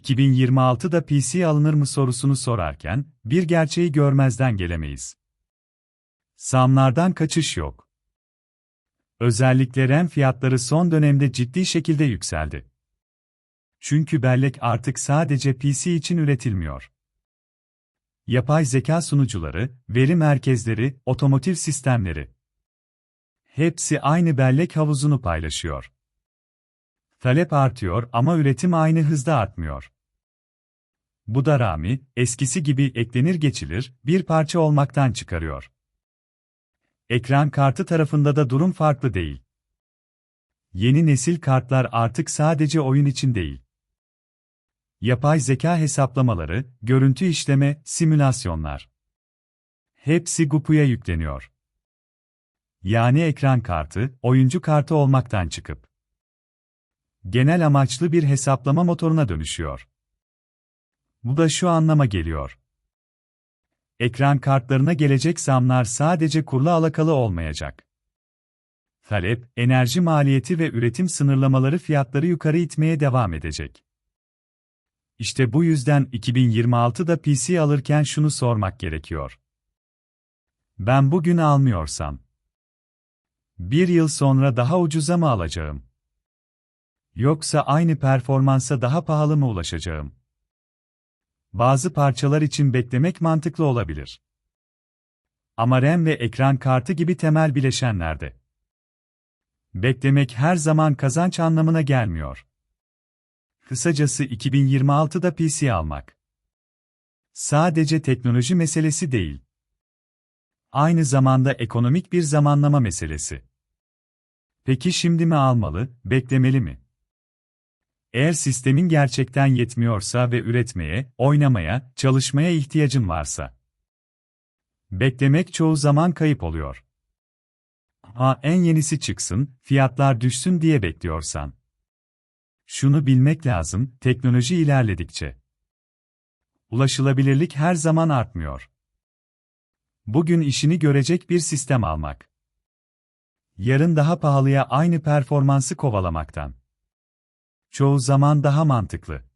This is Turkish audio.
2026'da PC alınır mı sorusunu sorarken, bir gerçeği görmezden gelemeyiz. Zamlardan kaçış yok. Özellikle RAM fiyatları son dönemde ciddi şekilde yükseldi. Çünkü bellek artık sadece PC için üretilmiyor. Yapay zeka sunucuları, veri merkezleri, otomotiv sistemleri. Hepsi aynı bellek havuzunu paylaşıyor. Talep artıyor ama üretim aynı hızda artmıyor. Bu da RAM'i, eskisi gibi eklenir geçilir, bir parça olmaktan çıkarıyor. Ekran kartı tarafında da durum farklı değil. Yeni nesil kartlar artık sadece oyun için değil. Yapay zeka hesaplamaları, görüntü işleme, simülasyonlar. Hepsi GPU'ya yükleniyor. Yani ekran kartı, oyuncu kartı olmaktan çıkıp genel amaçlı bir hesaplama motoruna dönüşüyor. Bu da şu anlama geliyor. Ekran kartlarına gelecek zamlar sadece kurla alakalı olmayacak. Talep, enerji maliyeti ve üretim sınırlamaları fiyatları yukarı itmeye devam edecek. İşte bu yüzden 2026'da PC alırken şunu sormak gerekiyor. Ben bugün almıyorsam, bir yıl sonra daha ucuza mı alacağım? Yoksa aynı performansa daha pahalı mı ulaşacağım? Bazı parçalar için beklemek mantıklı olabilir. Ama RAM ve ekran kartı gibi temel bileşenlerde. Beklemek her zaman kazanç anlamına gelmiyor. Kısacası 2026'da PC almak. Sadece teknoloji meselesi değil. Aynı zamanda ekonomik bir zamanlama meselesi. Peki şimdi mi almalı, beklemeli mi? Eğer sistemin gerçekten yetmiyorsa ve üretmeye, oynamaya, çalışmaya ihtiyacın varsa. Beklemek çoğu zaman kayıp oluyor. Ha en yenisi çıksın, fiyatlar düşsün diye bekliyorsan. Şunu bilmek lazım, teknoloji ilerledikçe ulaşılabilirlik her zaman artmıyor. Bugün işini görecek bir sistem almak. Yarın daha pahalıya aynı performansı kovalamaktan çoğu zaman daha mantıklı.